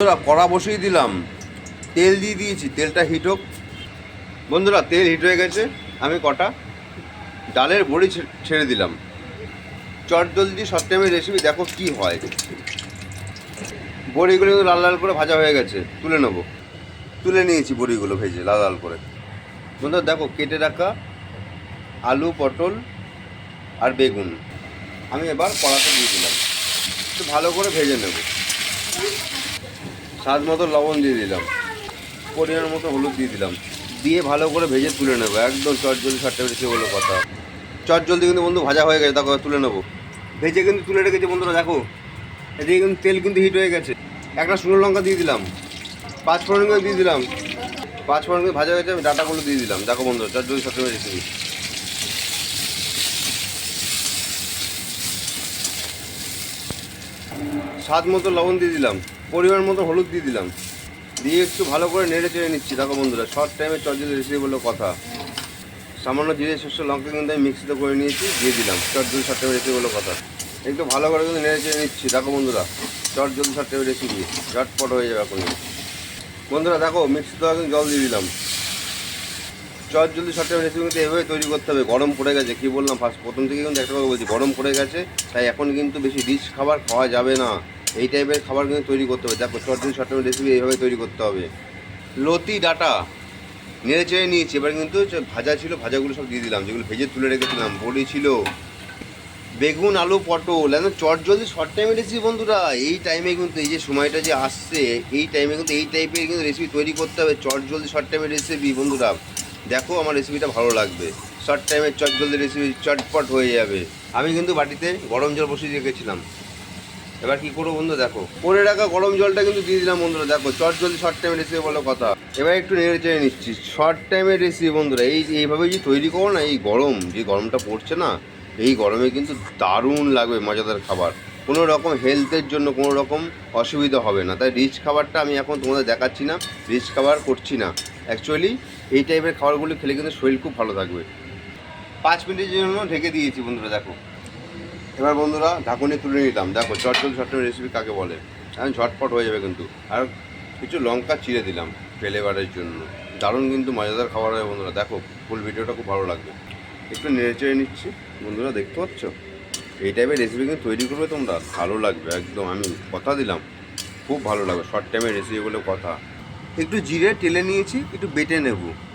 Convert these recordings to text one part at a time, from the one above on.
বন্ধুরা, কড়া বসিয়ে দিলাম। তেল দিয়ে দিয়েছি, তেলটা হিট হোক। বন্ধুরা, তেল হিট হয়ে গেছে, আমি কটা? ডালের বড়ি ছেড়ে দিলাম। চট জলদি শর্ট টাইমের রেসিপি দেখো কি হয়। বড়িগুলো কিন্তু লাল লাল করে ভাজা হয়ে গেছে, তুলে নেব। তুলে নিয়েছি বড়িগুলো ভেজে, লাল লাল করে। বন্ধুরা, দেখো, কেটে রাখা আলু, পটল আর বেগুন। আমি এবার কড়াতে দিয়ে দিলাম। একটু ভালো করে ভেজে নেব। স্বাদ মতো লবণ দিয়ে দিলাম। পরিমাণ মতো হলুদ দিয়ে দিলাম। দিয়ে ভালো করে ভেজে তুলে নেব। একদম চট জলদি সারটা বেরিয়েছে বলে কথা। চট জলদি কিন্তু বন্ধু ভাজা হয়ে গেছে তারপর তুলে নেব। ভেজে কিন্তু তুলে রেখেছে বন্ধুরা, দেখো। এদিকে কিন্তু তেল কিন্তু হিট হয়ে গেছে। একটা শুকনো লঙ্কা দিয়ে দিলাম। পাঁচ ফোড়ন করে দিয়ে দিলাম। পাঁচ ফোড়ন করে ভাজা হয়েছে আমি ডাটাগুলো দিয়ে দিলাম। দেখো বন্ধুরা চট জলদি সারটা বেরিয়েছি স্বাদ মতো লবণ দিয়ে দিলাম। পরিমাণ মতো হলুদ দিয়ে দিলাম। দিয়ে একটু ভালো করে নেড়ে চেড়ে নিচ্ছি। দেখো বন্ধুরা শর্ট টাইমে চটজলি রেসিপি বলে কথা। সামান্য জিরে শস্য লঙ্কা কিন্তু আমি মিক্সিতে করে নিয়েছি, দিয়ে দিলাম। চট জলদি শর্ট টাইমে রেসিপি কথা। একটু ভালো করে কিন্তু নেড়ে চেড়ে নিচ্ছি। দেখো বন্ধুরা চট জলদি শর্ট টাইমে রেসিপি ঝটপট হয়ে যাবে এখন। বন্ধুরা, দেখো মিক্সিতে কিন্তু জল দিয়ে দিলাম। চট জলদি শর্ট টাইম রেসিপি কিন্তু এভাবে তৈরি করতে হবে। গরম পড়ে গেছে, কী বললাম ফার্স্ট প্রথম থেকে কিন্তু একটা কথা বলছি, গরম পড়ে গেছে, তাই এখন কিন্তু বেশি রিচ খাবার খাওয়া যাবে না। এই টাইপের খাবার কিন্তু তৈরি করতে হবে। দেখো চট জলদি শর্ট রেসিপি এইভাবে তৈরি করতে হবে। লতি, ডাটা, নেড়ে চেড়ে নিয়েছি। এবার কিন্তু ভাজা ছিল, ভাজাগুলো সব দিয়ে দিলাম। যেগুলো ভেজে তুলে রেখেছিলাম, বড়ি ছিল, বেগুন, আলু, পটল, একদম চট জলদি শর্ট টাইমে রেসিপি বন্ধুরা। এই টাইমে কিন্তু এই যে সময়টা যে আসছে, এই টাইমে কিন্তু এই টাইপের কিন্তু রেসিপি তৈরি করতে হবে চট জলদি শর্ট টাইমের রেসিপি বন্ধুরা। দেখো, আমার রেসিপিটা ভালো লাগবে। শর্ট টাইমে চট জলদি রেসিপি চটপট হয়ে যাবে। আমি কিন্তু বাটিতে গরম জল বসিয়ে রেখেছিলাম। এবার কি করব বন্ধু, দেখো। করে রাখা গরম জলটা কিন্তু দিয়ে দিলাম বন্ধুরা, দেখো, চট জলদি শর্ট টাইমে রেসিপি বলো কথা। এবার একটু নেড়ে চেড়ে নিচ্ছি। শর্ট টাইমের রেসিপি বন্ধুরা, এই এইভাবে যে তৈরি করো না, এই গরম, যে গরমটা পড়ছে না, এই গরমে কিন্তু দারুণ লাগবে মজাদার খাবার। কোনো রকম হেলথের জন্য কোনো রকম অসুবিধা হবে না। তাই রিচ খাবারটা আমি এখন তোমাদের দেখাচ্ছি না রিচ খাবার করছি না। অ্যাকচুয়ালি এই টাইপের খাবারগুলো খেলে কিন্তু শরীর খুব ভালো থাকবে। পাঁচ মিনিটের জন্য ঢেকে দিয়েছি বন্ধুরা, দেখো। এবার বন্ধুরা, ঢাকুনি তুলে নিলাম দেখো চটচল চটচল রেসিপি কাকে বলে? এখন ঝটপট হয়ে যাবে কিন্তু। আর কিছু লঙ্কা চিড়ে দিলাম ফ্লেভারের জন্য। দারুণ কিন্তু মজাদার খাবার হয় বন্ধুরা। দেখো ফুল ভিডিওটা খুব ভালো লাগবে। একটু নেড়ে চেড়ে নিচ্ছি। বন্ধুরা, দেখতে পাচ্ছ? এই টাইপের রেসিপি কিন্তু তৈরি করবে তোমরা। ভালো লাগবে, একদম। আমি কথা দিলাম। খুব ভালো লাগবে। শর্ট টাইমের রেসিপি বলে কথা। একটু জিরে টেলে নিয়েছি, একটু বেটে নেব।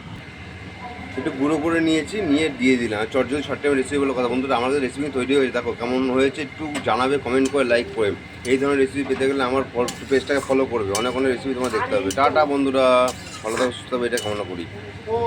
একটু গুঁড়ো করে নিয়েছি, নিয়ে দিয়ে দিলাম। আর চটজল শর্ট টাইমের রেসিপি বলে কথা বন্ধুরা আমাদের রেসিপি তৈরি হয়েছে। দেখো কেমন হয়েছে, একটু জানাবে কমেন্ট করে লাইক করে। এই ধরনের রেসিপি পেতে গেলে আমার পেজটাকে ফলো করবে। অনেক অনেক রেসিপি তোমার দেখতে হবে। টাটা বন্ধুরা। ভালো থাকো, সুস্থ হবে এটা কামনা করি।